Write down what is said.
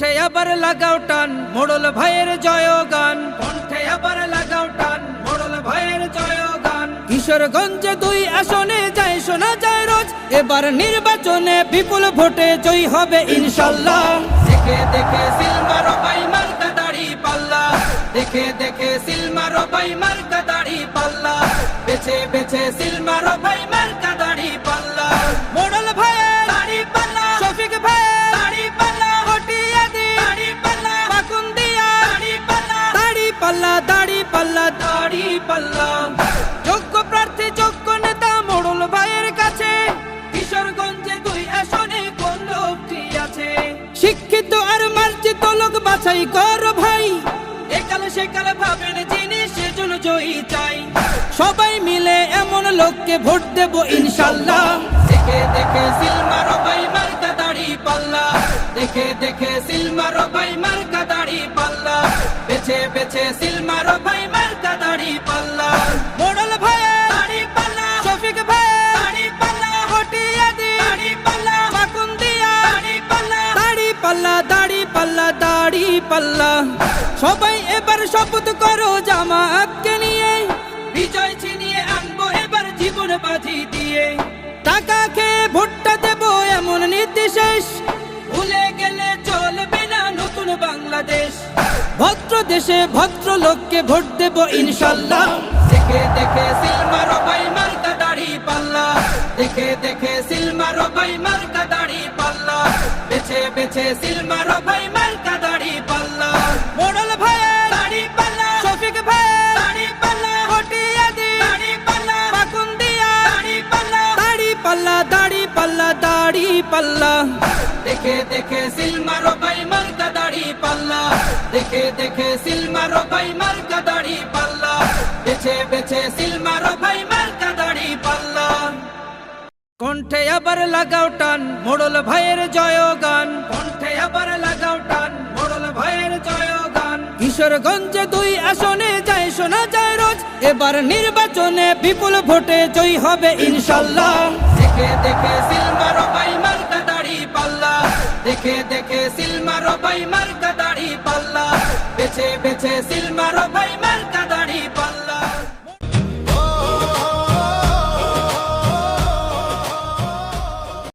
কণ্ঠে আবার লাগাও টান, মোড়ল ভাইয়ের জয়গান। কণ্ঠে আবার লাগাও টান, মোড়ল ভাইয়ের জয়গান। কিশোরগঞ্জে দুই আসনে যায়, শোনা যায় রোজ। এবার নির্বাচনে বিপুল ভোটে জয়ী হবে ইনশাল্লাহ। দেখে দেখে সিলমার বাই মার্কা দাড়ি পাল্লা। দেখে দেখে সিলমার বাই মার্কা দাড়ি পাল্লা। বেছে বেছে সিলমারো বাই মার্কা পাল্লা যোগ্য প্রার্থী, যোগ্য নেতা মোড়ল ভাইয়ের কাছে। কিশোরগঞ্জে দুই আসনে কোন লোকটি আছে? শিক্ষিত আর মার্জিত লোক বাছাই কর ভাই। একালে সেকালে ভাবেন যিনি সেজন্য জয়ী চাই। সবাই মিলে এমন লোককে ভোট দেব ইনশাল্লাহ। দেখে দেখে সিলমারো ভাই মার্কা দাড়ি পাল্লা। দেখে দেখে সিলমারো ভাই মার্কা দাড়ি পাল্লা। বেছে বেছে সিলমারো ভাই মার্কা দাড়ি পাল্লা। মোড়ল ভাই দাড়ি পাল্লা। শফিক ভাই দাড়ি পাল্লা। হটিয়াদি দাড়ি পাল্লা। মাকুন্দিয়া। দাড়ি পাল্লা। দাড়ি পাল্লা দাড়ি পাল্লা দাড়ি পাল্লা। সবাই এবার শপথ করো জামাতকে নিয়ে। বিজয় ছিনিয়ে আনব এবার জীবন বাজি দিয়ে। টাকা খেয়ে ভোটটা দেব এমন নির্দেশেষ ভুলে গেলে চলবে না নতুন বাংলাদেশ। ভদ্র দেশে ভদ্র লোককে ভোট দেব ইনশাল্লাহ। দেখে দেখে সিলমারো ভাই মার্কা দাড়ি পাল্লা। দেখে দেখে সিলমারো ভাই মার্কা দাড়ি পাল্লা। বেছে বেছে সিলমারো ভাই মার্কা দাড়ি পাল্লা। মোড়ল ভাই দাড়ি পাল্লা। শফিক ভাই দাড়ি পাল্লা। পাল্লা। মাকুন্দিয়া দাড়ি পাল্লা। দাড়ি পাল্লা দাড়ি পাল্লা পাল্লা। দেখে দেখে দাড়ি পাল্লা। দেখে দেখে দাড়ি পাল্লা। বেছে বেছে দাড়ি পাল্লা। কণ্ঠে আবার লাগাও টান, মোড়ল ভাইয়ের জয়গান। কণ্ঠে আবার লাগাও টান, মোড়ল ভাইয়ের জয়গান। কিশোরগঞ্জে দুই আসনে যায়, শোনা যায় রোজ। এবার নির্বাচনে বিপুল ভোটে জয়ী হবে ইনশাল্লাহ। দেখে দেখে সিলমারো দেখে দেখে সিলমারো ভাই মার্কা দাড়ি পাল্লা। বেছে বেছে সিলমারো ভাই